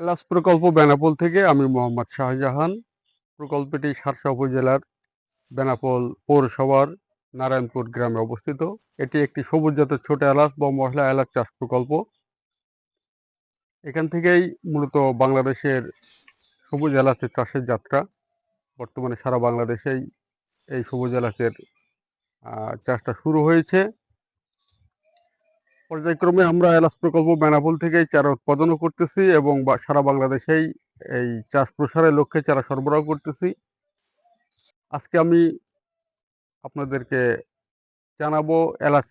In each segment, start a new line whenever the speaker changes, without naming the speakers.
Alas প্রকল্প বেনাপোল থেকে আমি মোহাম্মদ শাহজাহান। প্রকল্পটি সারসা উপজেলার বেনাপোল পৌরসভার নারায়ণপুর গ্রামে অবস্থিত। এটি একটি সবুজ জাতের ছোট এলাচ বা মশলা এলাচ চাষ প্রকল্প। এখান থেকেই মূলত বাংলাদেশের সবুজ এলাচের চাষের যাত্রা। বর্তমানে সারা বাংলাদেশেই এই সবুজ এলাচের চাষটা শুরু হয়েছে। পর্যায়ক্রমে আমরা এলাচ প্রকল্প বেনাপোল থেকেই চারা উৎপাদনও করতেছি এবং সারা বাংলাদেশেই এই চাষ প্রসারের লক্ষ্যে চারা সরবরাহ করতেছি। আজকে আমি আপনাদেরকে জানাব এলাচ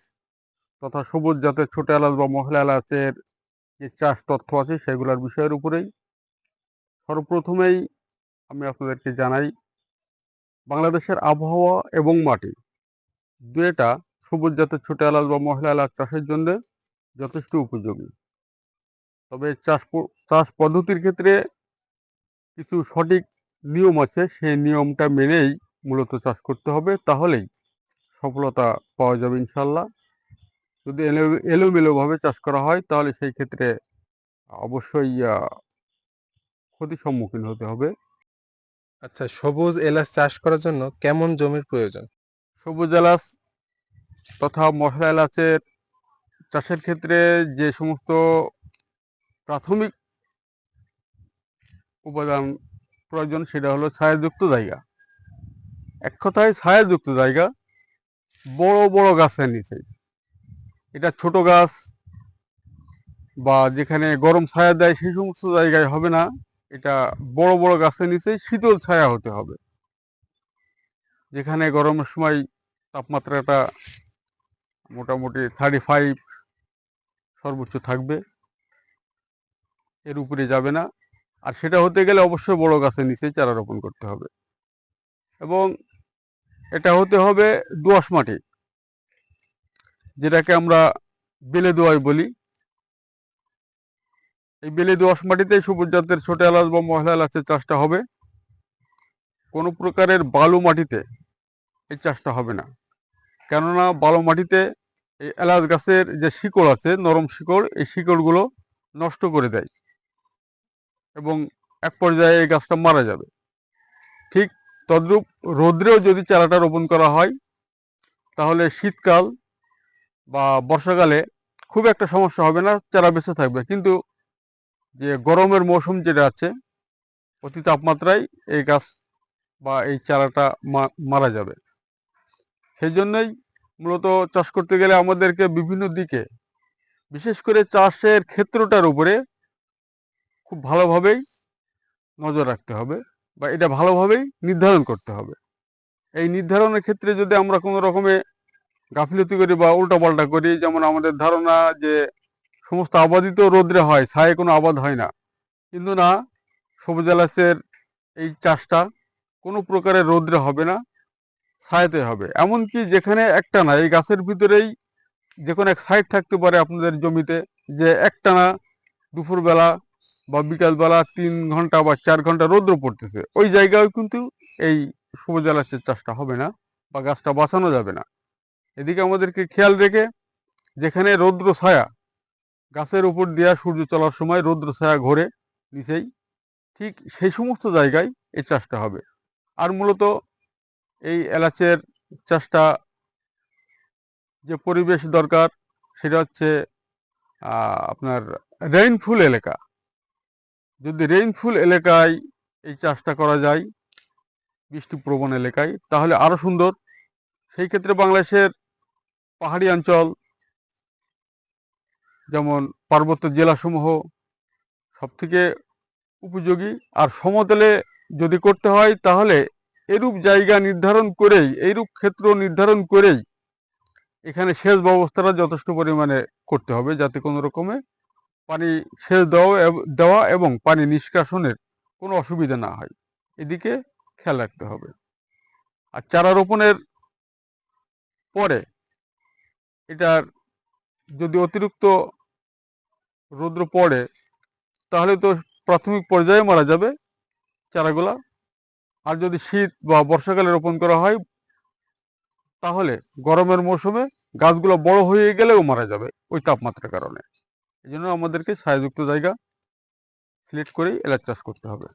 তথা সবুজ জাতের ছোট এলাচ বা মশলা এলাচের যে চাষ তথ্য আছে সেগুলোর বিষয়ের উপরেই। সর্বপ্রথমেই আমি আপনাদেরকে জানাই, বাংলাদেশের আবহাওয়া এবং মাটি দুয়েটা সবুজ জাতের ছোট এলাচ বা মশলা এলাচ চাষের জন্য যথেষ্ট উপযোগী। তবে চাষ চাষ পদ্ধতির ক্ষেত্রে কিছু সঠিক নিয়ম আছে সেই নিয়মটা মেনেই মূলত চাষ করতে হবে তাহলেই সফলতা পাওয়া যাবে ইনশাল্লাহ যদি এলো এলোমেলোভাবে চাষ করা হয় তাহলে সেই ক্ষেত্রে অবশ্যই ক্ষতির সম্মুখীন হতে হবে।
আচ্ছা সবুজ এলাচ চাষ করার জন্য কেমন জমির প্রয়োজন?
সবুজ এলাচ তথা মশলা এলাচের চাষের ক্ষেত্রে যে সমস্ত প্রাথমিক উপাদান প্রয়োজন সেটা হলো ছায়াযুক্ত জায়গা। এক কথায় ছায়াযুক্ত জায়গা বড় বড় গাছের নিচে। এটা ছোট গাছ বা যেখানে গরম ছায়া দেয় সেই সমস্ত জায়গায় হবে না। এটা বড় বড় গাছের নিচে শীতল ছায়া হতে হবে। যেখানে গরমের সময় তাপমাত্রাটা মোটামুটি থার্টি ফাইভ সর্বোচ্চ থাকবে। এর উপরে যাবে না। আর সেটা হতে গেলে অবশ্যই বড় গাছের নিচে চারা রোপণ করতে হবে। এবং এটা হতে হবে দোআঁশ মাটি। যেটাকে আমরা বেলে দোয়াই বলি। এই বেলে দোআঁশ মাটিতে সবুজ জাতের ছোট এলাচ বা মশলা এলাচের চাষটা হবে। কোনো প্রকারের বালু মাটিতে এই চাষটা হবে না। কেননা বালু মাটিতে এই এলাচ গাছের যে শিকড় আছে, নরম শিকড়, এই শিকড়গুলো নষ্ট করে দেয় এবং এক পর্যায়ে এই গাছটা মারা যাবে। ঠিক তদ্রূপ রৌদ্রেও যদি চারাটা রোপণ করা হয়, তাহলে শীতকাল বা বর্ষাকালে খুব একটা সমস্যা হবে না, চারা বেঁচে থাকবে। কিন্তু যে গরমের মৌসুম যেটা আছে, অতি তাপমাত্রায় এই গাছ বা এই চারাটা মারা যাবে। সেই জন্যই মূলত চাষ করতে গেলে আমাদেরকে বিভিন্ন দিকে, বিশেষ করে চাষের ক্ষেত্রটার উপরে খুব ভালোভাবেই নজর রাখতে হবে বা এটা ভালোভাবেই নির্ধারণ করতে হবে। এই নির্ধারণের ক্ষেত্রে যদি আমরা কোনো রকমে গাফিলতি করি বা উল্টাপাল্টা করি, যেমন আমাদের ধারণা যে সমস্ত আবাদিত রোদ্রে হয়, ছায়ে কোনো আবাদ হয় না, কিন্তু না, সবুজ এলাচের এই চাষটা কোনো প্রকারের রোদ্রে হবে না। ছায়াতে হবে। এমনকি যেখানে একটা না, এই গাছের ভিতরেই যে কোনো এক সাইড থাকতে পারে আপনাদের জমিতে, যে একটানা দুপুরবেলা বা বিকালবেলা তিন ঘণ্টা বা চার ঘণ্টা রৌদ্র পড়তেছে। ওই জায়গায় কিন্তু এই সবুজ এলাচের চাষটা হবে না বা গাছটা বাঁচানো যাবে না। এদিকে আমাদেরকে খেয়াল রেখে যেখানে রৌদ্র ছায়া, গাছের উপর দেওয়া সূর্য চলার সময় রৌদ্র ছায়া ঘোরে নিচেই, ঠিক সেই সমস্ত জায়গায় এই চাষটা হবে। আর মূলত এই এলাচের চাষটা যে পরিবেশ দরকার, সেটা হচ্ছে আপনার রেইনফুল এলাকা। যদি রেইনফুল এলাকায় এই চাষটা করা যায়, বৃষ্টিপ্রবণ এলাকায়, তাহলে আরও সুন্দর। সেই ক্ষেত্রে বাংলাদেশের পাহাড়ি অঞ্চল, যেমন পার্বত্য জেলাসমূহ সব থেকে উপযোগী। আর সমতলে যদি করতে হয়, তাহলে এরূপ জায়গা নির্ধারণ করেই, এইরূপ ক্ষেত্র নির্ধারণ করেই এখানে সেচ ব্যবস্থাটা যথেষ্ট পরিমাণে করতে হবে যাতে কোনো রকমে পানি সেচ দেওয়া দেওয়া এবং পানি নিষ্কাশনের কোনো অসুবিধা না হয়। এদিকে খেয়াল রাখতে হবে। আর চারা রোপণের পরে এটার যদি অতিরিক্ত রৌদ্র পড়ে, তাহলে তো প্রাথমিক পর্যায়ে মারা যাবে চারাগুলা। আর যদি শীত বা বর্ষাকালে রোপণ করা হয়, তাহলে গরমের মৌসুমে গাছগুলো বড় হয়ে গেলেও মারা যাবে ওই তাপমাত্রার কারণে। এই জন্য আমাদেরকে ছায়াযুক্ত জায়গা সিলেক্ট করেই এলাচ চাষ করতে হবে।